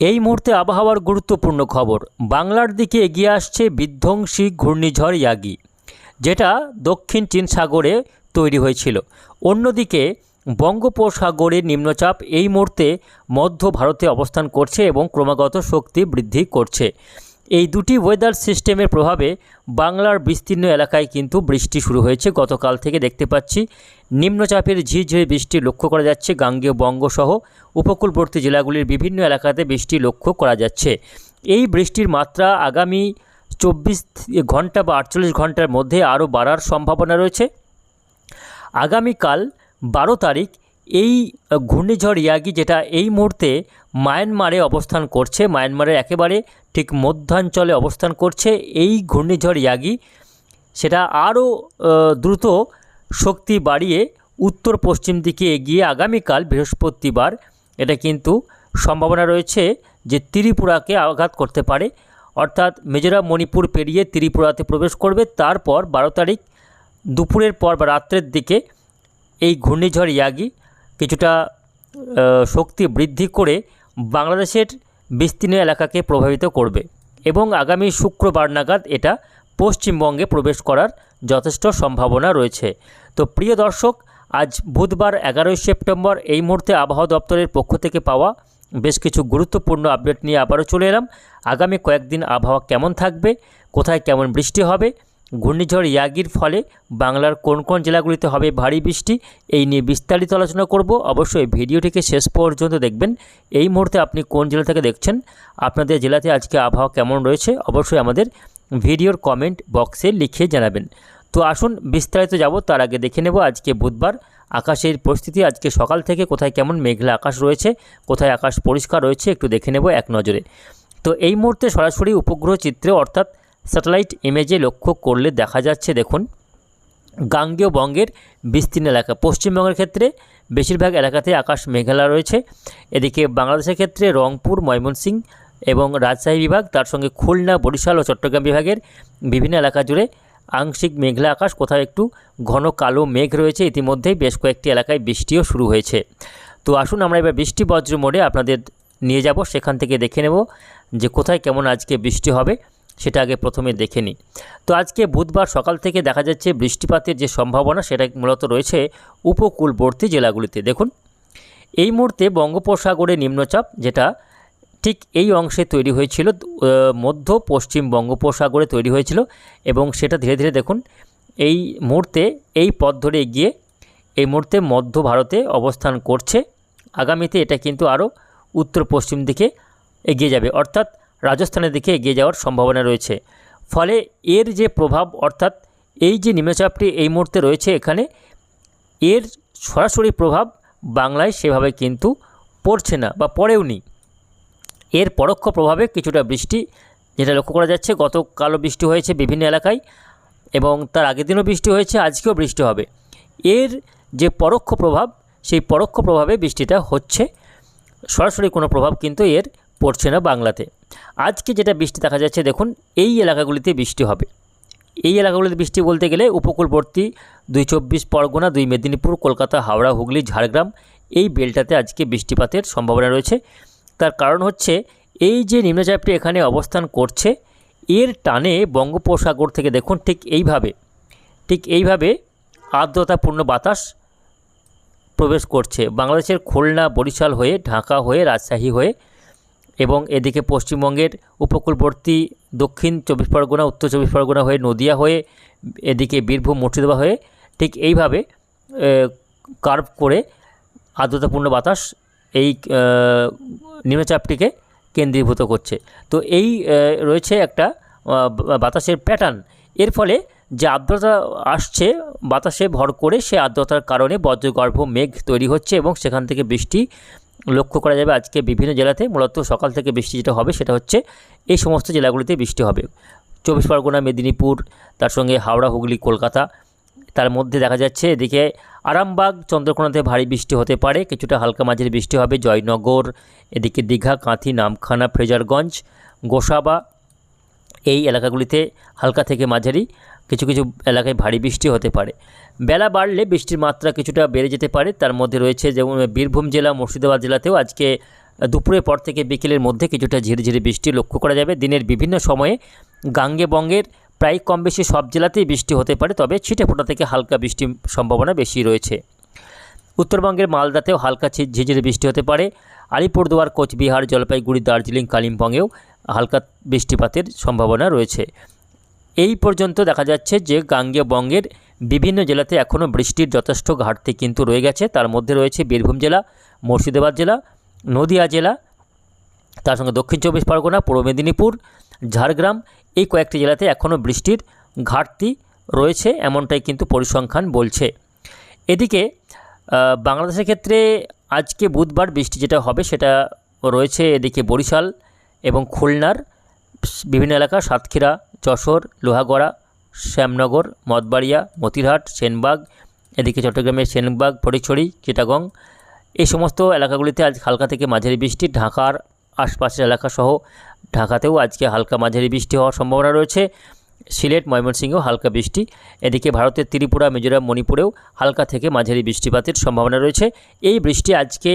এই মুহূর্তে আবহাওয়ার গুরুত্বপূর্ণ খবর। বাংলার দিকে এগিয়ে আসছে বিধ্বংসী ঘূর্ণিঝড় ইয়াগি, যেটা দক্ষিণ চীন সাগরে তৈরি হয়েছিল। অন্যদিকে বঙ্গোপসাগরের নিম্নচাপ এই মুহূর্তে মধ্য ভারতে অবস্থান করছে এবং ক্রমাগত শক্তি বৃদ্ধি করছে। এই দুটি ওয়েদার সিস্টেমের প্রভাবে বাংলার বিস্তীর্ণ এলাকায় কিন্তু বৃষ্টি শুরু হয়েছে। গতকাল থেকে দেখতে পাচ্ছি, নিম্নচাপের ঝিরঝিরে বৃষ্টি লক্ষ্য করা যাচ্ছে। গাঙ্গেয় বঙ্গসহ উপকূলবর্তী জেলাগুলির বিভিন্ন এলাকাতে বৃষ্টি লক্ষ্য করা যাচ্ছে। এই বৃষ্টির মাত্রা আগামী চব্বিশ ঘণ্টা বা আটচল্লিশ ঘণ্টার মধ্যে আরও বাড়ার সম্ভাবনা রয়েছে। আগামীকাল বারো তারিখ, এই ঘূর্ণিঝড় ইয়াগি যেটা এই মুহূর্তে মায়ানমারে অবস্থান করছে। মায়ানমারের একেবারে ঠিক মধ্যাঞ্চলে অবস্থান করছে এই ঘূর্ণিঝড় ইয়াগি। সেটা আরও দ্রুত শক্তি বাড়িয়ে উত্তর পশ্চিম দিকে এগিয়ে আগামীকাল বৃহস্পতিবার এটা কিন্তু সম্ভাবনা রয়েছে যে ত্রিপুরাকে আঘাত করতে পারে। অর্থাৎ মিজোরাম, মণিপুর পেরিয়ে ত্রিপুরাতে প্রবেশ করবে। তারপর বারো তারিখ দুপুরের পর বা রাত্রের দিকে এই ঘূর্ণিঝড় ইয়াগি কিছুটা শক্তি বৃদ্ধি করে বাংলাদেশের বিস্তীর্ণ এলাকাকে প্রভাবিত করবে এবং আগামী শুক্রবার নাগাদ এটা পশ্চিমবঙ্গে প্রবেশ করার যথেষ্ট সম্ভাবনা রয়েছে। তো প্রিয় দর্শক, আজ বুধবার এগারোই সেপ্টেম্বর এই মুহূর্তে আবহাওয়া দপ্তরের পক্ষ থেকে পাওয়া বেশ কিছু গুরুত্বপূর্ণ আপডেট নিয়ে আবারও চলে এলাম। আগামী কয়েকদিন আবহাওয়া কেমন থাকবে, কোথায় কেমন বৃষ্টি হবে ঘূর্ণিঝড় ইয়াগির ফলে বাংলার কোন কোন জেলাগুলিতে হবে ভারী বৃষ্টি, এই নিয়ে বিস্তারিত আলোচনা করব। অবশ্যই ভিডিওটিকে শেষ পর্যন্ত দেখবেন। এই মুহূর্তে আপনি কোন জেলা থেকে দেখছেন, আপনাদের জেলাতে আজকে আবহাওয়া কেমন রয়েছে, অবশ্যই আমাদের ভিডিওর কমেন্ট বক্সে লিখে জানাবেন। তো আসুন, বিস্তারিত যাব। তার আগে দেখে নেব আজকে বুধবার আকাশের পরিস্থিতি। আজকে সকাল থেকে কোথায় কেমন মেঘলা আকাশ রয়েছে, কোথায় আকাশ পরিষ্কার রয়েছে, একটু দেখে নেব এক নজরে। তো এই মুহূর্তে সরাসরি উপগ্রহ চিত্রে, অর্থাৎ স্যাটেলাইট ইমেজে লক্ষ্য করলে দেখা যাচ্ছে, দেখুন, গাঙ্গেয় বঙ্গের বিস্তীর্ণ এলাকা। পশ্চিমবঙ্গের ক্ষেত্রে বেশিরভাগ এলাকাতে আকাশ মেঘালা রয়েছে। এদিকে বাংলাদেশের ক্ষেত্রে রংপুর, ময়মনসিংহ এবং রাজশাহী বিভাগ, তার সঙ্গে খুলনা, বরিশাল ও চট্টগ্রাম বিভাগের বিভিন্ন এলাকা জুড়ে আংশিক মেঘলা আকাশ, কোথাও একটু ঘন কালো মেঘ রয়েছে। ইতিমধ্যেই বেশ কয়েকটি এলাকায় বৃষ্টিও শুরু হয়েছে। তো আসুন, আমরা এবার বৃষ্টি বজ্র মোড়ে আপনাদের নিয়ে যাব। সেখান থেকে দেখে নেব যে কোথায় কেমন আজকে বৃষ্টি হবে। সেটা আগে প্রথমে দেখে নিই। তো আজকে বুধবার সকাল থেকে দেখা যাচ্ছে বৃষ্টিপাতের যে সম্ভাবনা সেটা মূলত রয়েছে উপকূলবর্তী জেলাগুলিতে। দেখুন, এই মুহূর্তে বঙ্গোপসাগরে নিম্নচাপ, যেটা ঠিক এই অংশে তৈরি হয়েছিল মধ্য পশ্চিম বঙ্গোপসাগরে তৈরি হয়েছিল এবং সেটা ধীরে ধীরে দেখুন, এই মুহূর্তে, এই পথ ধরে এগিয়ে এই মুহূর্তে মধ্য ভারতে অবস্থান করছে। আগামীতে এটা কিন্তু আরও উত্তর পশ্চিম দিকে এগিয়ে যাবে। অর্থাৎ রাজস্থানের দিকে এগিয়ে যাওয়ার সম্ভাবনা রয়েছে। ফলে এর যে প্রভাব, অর্থাৎ এই যে নিম্নচাপটি এই মুহূর্তে রয়েছে এখানে, এর সরাসরি প্রভাব বাংলায় সেভাবে কিন্তু পড়ছে না বা পড়েও নি। এর পরোক্ষ প্রভাবে কিছুটা বৃষ্টি, যেটা লক্ষ্য করা যাচ্ছে গতকালও বৃষ্টি হয়েছে বিভিন্ন এলাকায় এবং তার আগের দিনও বৃষ্টি হয়েছে, আজকেও বৃষ্টি হবে। এর যে পরোক্ষ প্রভাব, সেই পরোক্ষ প্রভাবে বৃষ্টিটা হচ্ছে। সরাসরি কোনো প্রভাব কিন্তু এর পড়ছে না বাংলাতে। আজকে যেটা বৃষ্টি দেখা যাচ্ছে, দেখুন, এই এলাকাগুলিতে বৃষ্টি হবে। এই এলাকাগুলিতে বৃষ্টি বলতে গেলে উপকূলবর্তী দুই চব্বিশ পরগনা, দুই মেদিনীপুর, কলকাতা, হাওড়া, হুগলি, ঝাড়গ্রাম, এই বেলটাতে আজকে বৃষ্টিপাতের সম্ভাবনা রয়েছে। তার কারণ হচ্ছে, এই যে নিম্নচাপটি এখানে অবস্থান করছে, এর টানে বঙ্গোপসাগর থেকে দেখুন, ঠিক এইভাবে ঠিক এইভাবে আর্দ্রতাপূর্ণ বাতাস প্রবেশ করছে। বাংলাদেশের খুলনা, বরিশাল হয়ে, ঢাকা হয়ে, রাজশাহী হয়ে এবং এদিকে পশ্চিমবঙ্গের উপকূলবর্তী দক্ষিণ চব্বিশ পরগনা, উত্তর চব্বিশ পরগনা হয়ে নদিয়া হয়ে এদিকে বীরভূম মুর্শিদাবাদ হয়ে ঠিক এইভাবে কার্ভ করে আর্দ্রতাপূর্ণ বাতাস এই নিম্নচাপটিকে কেন্দ্রীভূত করছে। তো এই রয়েছে একটা বাতাসের প্যাটার্ন এর ফলে যে আর্দ্রতা আসছে, বাতাসে ভর করে সে আর্দ্রতার কারণে বজ্রগর্ভ মেঘ তৈরি হচ্ছে এবং সেখান থেকে বৃষ্টি লক্ষ্য করা যাবে আজকে বিভিন্ন জেলাতে, মূলত সকাল থেকে বৃষ্টি যেটা হবে সেটা হচ্ছে এই সমস্ত জেলাগুলিতে বৃষ্টি হবে। চব্বিশ পরগনা, মেদিনীপুর, তার সঙ্গে হাওড়া, হুগলি, কলকাতা, তার মধ্যে দেখা যাচ্ছে এদিকে আরামবাগ, চন্দ্রকোনাতে ভারী বৃষ্টি হতে পারে, কিছুটা হালকা মাঝের বৃষ্টি হবে, জয়নগর, এদিকে দীঘা, কাঁথি, নামখানা, ফ্রেজারগঞ্জ, গোসাবা এই এলাকাগুলিতে হালকা থেকে মাঝারি কিছু কিছু এলাকায় ভারী বৃষ্টি হতে পারে। বেলা বাড়লে বৃষ্টির মাত্রা কিছুটা বেড়ে যেতে পারে। তার মধ্যে রয়েছে যেমন বীরভূম জেলা, মুর্শিদাবাদ জেলাতেও আজকে দুপুরের পর থেকে বিকেলের মধ্যে কিছুটা ঝিরিঝিরি বৃষ্টি লক্ষ্য করা যাবে। দিনের বিভিন্ন সময়ে গাঙ্গে বঙ্গের প্রায় কম বেশি সব জেলাতেই বৃষ্টি হতে পারে, তবে ছিটেফোঁটা থেকে হালকা বৃষ্টির সম্ভাবনা বেশি রয়েছে। উত্তরবঙ্গের মালদাতেও হালকা ঝি- ঝিরঝিরে বৃষ্টি হতে পারে। আলিপুরদুয়ার, কোচবিহার, জলপাইগুড়ি, দার্জিলিং, কালিম্পংয়েও হালকা বৃষ্টিপাতের সম্ভাবনা রয়েছে। এই পর্যন্ত দেখা যাচ্ছে যে গাঙ্গেয় বঙ্গের বিভিন্ন জেলাতে এখনও বৃষ্টির যথেষ্ট ঘাটতি কিন্তু রয়ে গেছে। তার মধ্যে রয়েছে বীরভূম জেলা, মুর্শিদাবাদ জেলা, নদিয়া জেলা, তার সঙ্গে দক্ষিণ চব্বিশ পরগনা, পূর্ব মেদিনীপুর, ঝাড়গ্রাম, এই কয়েকটি জেলাতে এখনও বৃষ্টির ঘাটতি রয়েছে এমনটাই কিন্তু পরিসংখ্যান বলছে। এদিকে বাংলাদেশের ক্ষেত্রে আজকে বুধবার বৃষ্টি যেটা হবে সেটা রয়েছে এদিকে বরিশাল এবং খুলনার বিভিন্ন এলাকা সাতক্ষীরা, যশোর, লোহাগড়া, শ্যামনগর মতবাড়িয়া মতিরহাট, সেনবাগ, এদিকে চট্টগ্রামের সেনবাগ ফটিকছড়ি চিটাগং, এই সমস্ত এলাকাগুলিতে আজ হালকা থেকে মাঝারি বৃষ্টি। ঢাকার আশপাশের এলাকাসহ ঢাকাতেও আজকে হালকা মাঝারি বৃষ্টি হওয়ার সম্ভাবনা রয়েছে। সিলেট, ময়মনসিংহেও হালকা বৃষ্টি। এদিকে ভারতের ত্রিপুরা, মিজোরাম, মণিপুরেও হালকা থেকে মাঝারি বৃষ্টিপাতের সম্ভাবনা রয়েছে। এই বৃষ্টি আজকে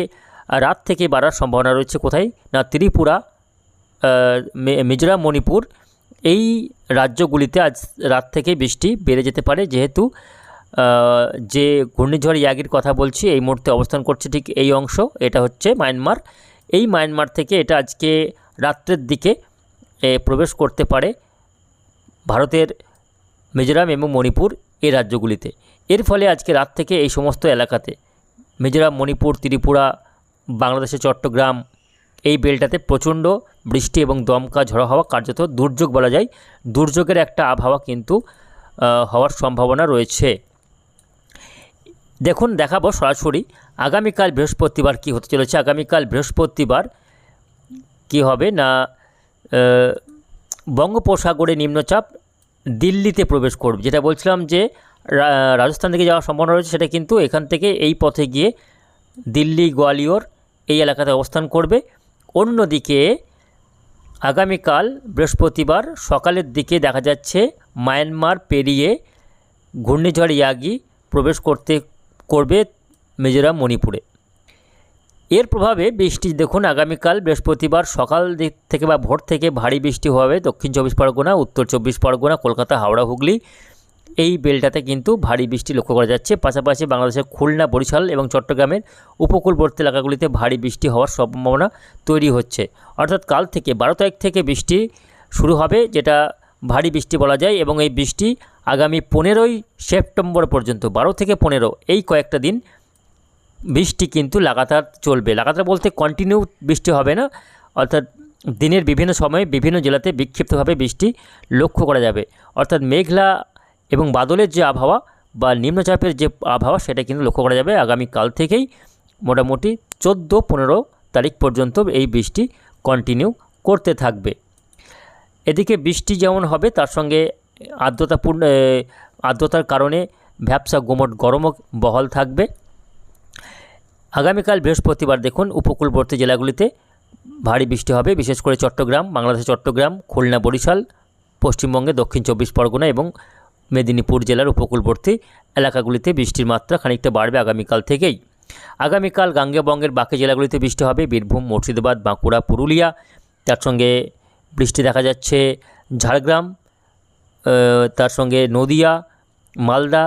রাত থেকে বাড়ার সম্ভাবনা রয়েছে কোথায়? না, ত্রিপুরা মিজোরাম, মণিপুর এই রাজ্যগুলিতে আজ রাত থেকে বৃষ্টি বেড়ে যেতে পারে। যেহেতু যে ঘূর্ণিঝড় ইয়াগির কথা বলছি, এই মুহূর্তে অবস্থান করছে ঠিক এই অংশ, এটা হচ্ছে মায়ানমার। এই মায়ানমার থেকে এটা আজকে রাত্রের দিকে প্রবেশ করতে পারে ভারতের মিজোরাম এবং মণিপুর এই রাজ্যগুলিতে। এর ফলে আজকে রাত থেকে এই সমস্ত এলাকাতে, মিজোরাম, মণিপুর, ত্রিপুরা বাংলাদেশের চট্টগ্রাম এই বেলটাতে প্রচণ্ড বৃষ্টি এবং দমকা ঝড়ো হাওয়া কার্যত দুর্যোগ বলা যায়। দুর্যোগের একটা আবহাওয়া কিন্তু হওয়ার সম্ভাবনা রয়েছে। দেখুন, দেখাবো সরাসরি আগামীকাল বৃহস্পতিবার কি হতে চলেছে। আগামীকাল বৃহস্পতিবার কি হবে না বঙ্গোপসাগরে নিম্নচাপ দিল্লিতে প্রবেশ করবে। যেটা বলছিলাম যে রাজস্থান থেকে যাওয়ার সম্ভাবনা রয়েছে, সেটা কিন্তু এখান থেকে এই পথে গিয়ে দিল্লি, গোয়ালিয়র এই এলাকাতে অবস্থান করবে। অন্যদিকে আগামীকাল বৃহস্পতিবার সকালের দিকে দেখা যাচ্ছে মায়ানমার পেরিয়ে ঘূর্ণিঝড় ইয়াগি প্রবেশ করতে করবে মিজোরাম, মণিপুরে। এর প্রভাবে বৃষ্টি, দেখুন, আগামীকাল বৃহস্পতিবার সকাল দিক থেকে বা ভোর থেকে ভারী বৃষ্টি হবে দক্ষিণ চব্বিশ পরগনা, উত্তর চব্বিশ পরগনা, কলকাতা, হাওড়া, হুগলি। এই বেলটাতে কিন্তু ভারী বৃষ্টি লক্ষ্য করা যাচ্ছে। পাশাপাশি বাংলাদেশের খুলনা, বরিশাল এবং চট্টগ্রামের উপকূলবর্তী এলাকাগুলিতে ভারী বৃষ্টি হওয়ার সম্ভাবনা তৈরি হচ্ছে। অর্থাৎ কাল থেকে বারো তারিখ থেকে বৃষ্টি শুরু হবে, যেটা ভারী বৃষ্টি বলা যায় এবং এই বৃষ্টি আগামী পনেরোই সেপ্টেম্বর পর্যন্ত, বারো থেকে পনেরো এই কয়েকটা দিন বৃষ্টি কিন্তু লাগাতার চলবে। লাগাতার বলতে কন্টিনিউ বৃষ্টি হবে না, অর্থাৎ দিনের বিভিন্ন সময়ে বিভিন্ন জেলাতে বিক্ষিপ্তভাবে বৃষ্টি লক্ষ্য করা যাবে। অর্থাৎ মেঘলা এবং বাদলের যে আবহাওয়া বা নিম্নচাপের যে আবহাওয়া সেটা কিন্তু লক্ষ্য করা যাবে আগামীকাল থেকেই। মোটামুটি চোদ্দ, পনেরো তারিখ পর্যন্ত এই বৃষ্টি কন্টিনিউ করতে থাকবে। এদিকে বৃষ্টি যেমন হবে, তার সঙ্গে আর্দ্রতাপূর্ণ আর্দ্রতার কারণে ভ্যাবসা গোমট গরমও বহাল থাকবে। আগামীকাল বৃহস্পতিবার দেখুন, উপকূলবর্তী জেলাগুলিতে ভারী বৃষ্টি হবে, বিশেষ করে চট্টগ্রাম বাংলাদেশের চট্টগ্রাম, খুলনা, বরিশাল, পশ্চিমবঙ্গে দক্ষিণ চব্বিশ পরগনা এবং মেদিনীপুর জেলার উপকূলবর্তী এলাকাগুলিতে বৃষ্টির মাত্রা খানিকটা বাড়বে আগামীকাল থেকেই। আগামীকাল গাঙ্গেয়বঙ্গের বাকি জেলাগুলিতে বৃষ্টি হবে। বীরভূম, মুর্শিদাবাদ, বাঁকুড়া, পুরুলিয়া, তার সঙ্গে বৃষ্টি দেখা যাচ্ছে ঝাড়গ্রাম তার সঙ্গে নদিয়া, মালদা,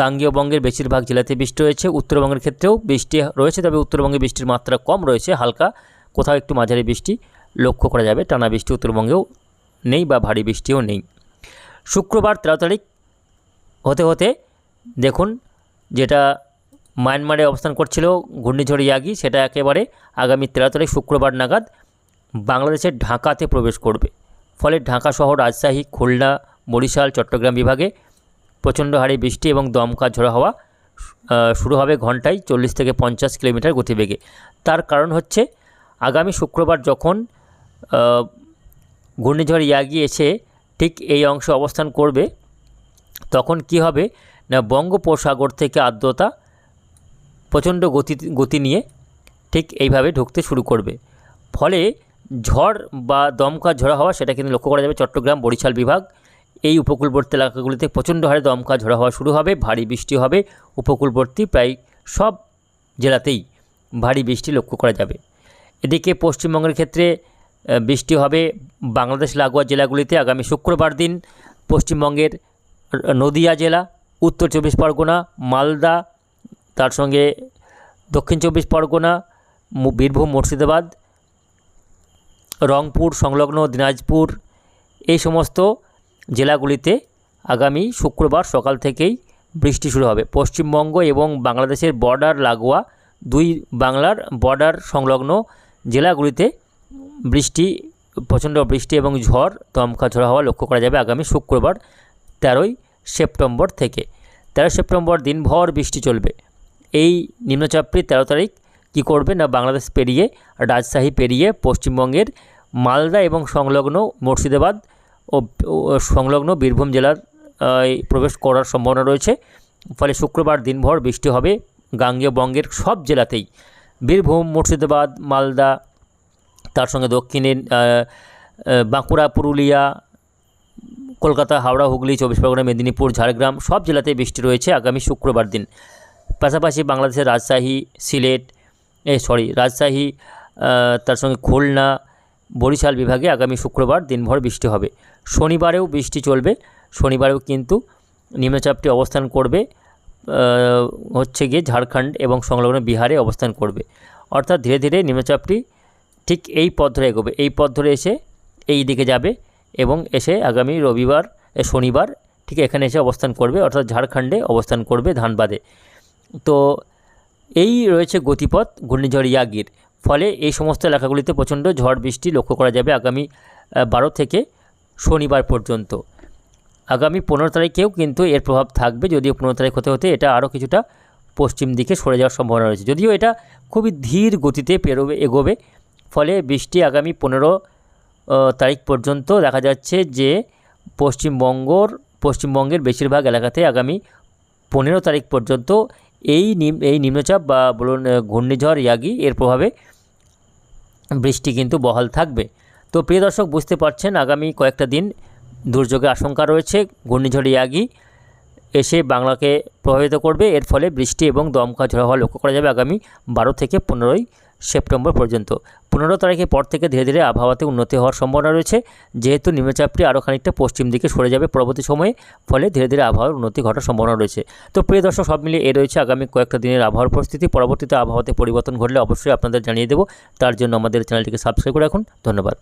গাঙ্গেয়বঙ্গের বেশিরভাগ জেলাতে বৃষ্টি রয়েছে। উত্তরবঙ্গের ক্ষেত্রেও বৃষ্টি রয়েছে, তবে উত্তরবঙ্গে বৃষ্টির মাত্রা কম রয়েছে। হালকা কোথাও একটু মাঝারি বৃষ্টি লক্ষ্য করা যাবে। টানা বৃষ্টি উত্তরবঙ্গেও নেই বা ভারী বৃষ্টিও নেই। শুক্রবার তেরো তারিখ হতে হতে দেখুন যেটা মায়ানমারে অবস্থান করছিল ঘূর্ণিঝড় ইয়াগি, সেটা একেবারে আগামী তেরো তারিখ শুক্রবার নাগাদ বাংলাদেশের ঢাকাতে প্রবেশ করবে। ফলে ঢাকা শহর, রাজশাহী, খুলনা, বরিশাল, চট্টগ্রাম বিভাগে প্রচণ্ড হারে বৃষ্টি এবং দমকা ঝোড়ো হওয়া শুরু হবে ঘন্টায় চল্লিশ থেকে পঞ্চাশ কিলোমিটার গতিবেগে। তার কারণ হচ্ছে আগামী শুক্রবার যখন ঘূর্ণিঝড় ইয়াগি এসে ঠিক এই অংশে অবস্থান করবে তখন কি হবে? না, বঙ্গোপসাগর থেকে আর্দ্রতা প্রচণ্ড গতি গতি নিয়ে ঠিক এইভাবে ঢুকতে শুরু করবে। ফলে ঝড় বা দমকা ঝড়া হওয়া সেটা কিন্তু লক্ষ্য করা যাবে চট্টগ্রাম, বরিশাল বিভাগ। এই উপকূলবর্তী এলাকাগুলিতে প্রচণ্ড হারে দমকা ঝড়া হওয়া শুরু হবে, ভারী বৃষ্টি হবে। উপকূলবর্তী প্রায় সব জেলাতেই ভারী বৃষ্টি লক্ষ্য করা যাবে। এদিকে পশ্চিমবঙ্গের ক্ষেত্রে বৃষ্টি হবে বাংলাদেশ, লাগোয়া জেলাগুলিতে আগামী শুক্রবার দিন। পশ্চিমবঙ্গের নদিয়া জেলা, উত্তর চব্বিশ পরগনা, মালদা, তার সঙ্গে দক্ষিণ চব্বিশ পরগনা বীরভূম, মুর্শিদাবাদ, রংপুর, সংলগ্ন দিনাজপুর, এই সমস্ত জেলাগুলিতে আগামী শুক্রবার সকাল থেকেই বৃষ্টি শুরু হবে। পশ্চিমবঙ্গ এবং বাংলাদেশের বর্ডার লাগোয়া দুই বাংলার বর্ডার সংলগ্ন জেলাগুলিতে বৃষ্টি, প্রচণ্ড বৃষ্টি এবং ঝড়, দমকা ঝড় হওয়া লক্ষ্য করা যাবে আগামী শুক্রবার তেরোই সেপ্টেম্বর থেকে। তেরো সেপ্টেম্বর দিনভর বৃষ্টি চলবে। এই নিম্নচাপটি তেরো তারিখ কী করবে না বাংলাদেশ পেরিয়ে রাজশাহী পেরিয়ে পশ্চিমবঙ্গের মালদা এবং সংলগ্ন মুর্শিদাবাদ ও সংলগ্ন বীরভূম জেলার প্রবেশ করার সম্ভাবনা রয়েছে। ফলে শুক্রবার দিনভর বৃষ্টি হবে গাঙ্গেয় বঙ্গের সব জেলাতেই। বীরভূম মুর্শিদাবাদ মালদা তার সঙ্গে দক্ষিণে আহ, আহ, বাঁকুড়া পুরুলিয়া কলকাতা, হাওড়া, হুগলি, চব্বিশ পরগনা, মেদিনীপুর, ঝাড়গ্রাম সব জেলাতে বৃষ্টি রয়েছে আগামী শুক্রবার দিন। পাশাপাশি বাংলাদেশের রাজশাহী, সিলেট, এ, সরি, রাজশাহী তার সঙ্গে খুলনা, বরিশাল বিভাগে আগামী শুক্রবার দিনভর বৃষ্টি হবে। শনিবারেও বৃষ্টি চলবে, শনিবারেও কিন্তু নিম্নচাপটি অবস্থান করবে হচ্ছে গিয়ে ঝাড়খণ্ড এবং সংলগ্ন বিহারে অবস্থান করবে। অর্থাৎ ধীরে ধীরে নিম্নচাপটি ঠিক এই পথ ধরে এগোবে, এই পথ ধরে এসে এই দিকে যাবে। এবং এসে আগামী রবিবার শনিবার ঠিক এখানে এসে অবস্থান করবে, অর্থাৎ ঝাড়খণ্ডে অবস্থান করবে ধানবাদে। তো এই রয়েছে গতিপথ ঘূর্ণিঝড় ইয়াগির। ফলে এই সমস্ত এলাকাগুলিতে প্রচণ্ড ঝড় বৃষ্টি লক্ষ্য করা যাবে আগামী বারো থেকে শনিবার পর্যন্ত। আগামী পনেরো তারিখেও কিন্তু এর প্রভাব থাকবে, যদিও পনেরো তারিখ হতে হতে এটা আরও কিছুটা পশ্চিম দিকে সরে যাওয়ার সম্ভাবনা রয়েছে। যদিও এটা খুবই ধীর গতিতে পেরোবে, এগোবে, ফলে বৃষ্টি আগামী পনেরো তারিখ পর্যন্ত দেখা যাচ্ছে যে পশ্চিমবঙ্গর, পশ্চিমবঙ্গের বেশিরভাগ এলাকাতে আগামী পনেরো তারিখ পর্যন্ত এই নিম, এই নিম্নচাপ বা বলুন ঘূর্ণিঝড়, ইয়াগি এর প্রভাবে বৃষ্টি কিন্তু বহাল থাকবে। তো প্রিয় দর্শক, বুঝতে পারছেন আগামী কয়েকটা দিন দুর্যোগের আশঙ্কা রয়েছে, ঘূর্ণিঝড়, ইয়াগি এসে বাংলাকে প্রভাবিত করবে। এর ফলে বৃষ্টি এবং দমকা ঝড় হওয়া লক্ষ্য করা যাবে আগামী বারো থেকে পনেরোই সেপ্টেম্বর পর্যন্ত। পনেরো তারিখের পর থেকে ধীরে ধীরে আবহাওয়াতে উন্নতি হওয়ার সম্ভাবনা রয়েছে। যেহেতু নিম্নচাপটি আরও খানিকটা পশ্চিম দিকে সরে যাবে পরবর্তী সময়ে, ফলে ধীরে ধীরে আবহাওয়ার উন্নতি ঘটার সম্ভাবনা রয়েছে। তো প্রিয় দর্শক, সব মিলিয়ে এ রয়েছে আগামী কয়েকটা দিনের আবহাওয়ার পরিস্থিতি। পরবর্তীতে আবহাওয়াতে পরিবর্তন ঘটলে অবশ্যই আপনাদের জানিয়ে দেবো। তার জন্য আমাদের চ্যানেলটিকে সাবস্ক্রাইব করে রাখুন। ধন্যবাদ।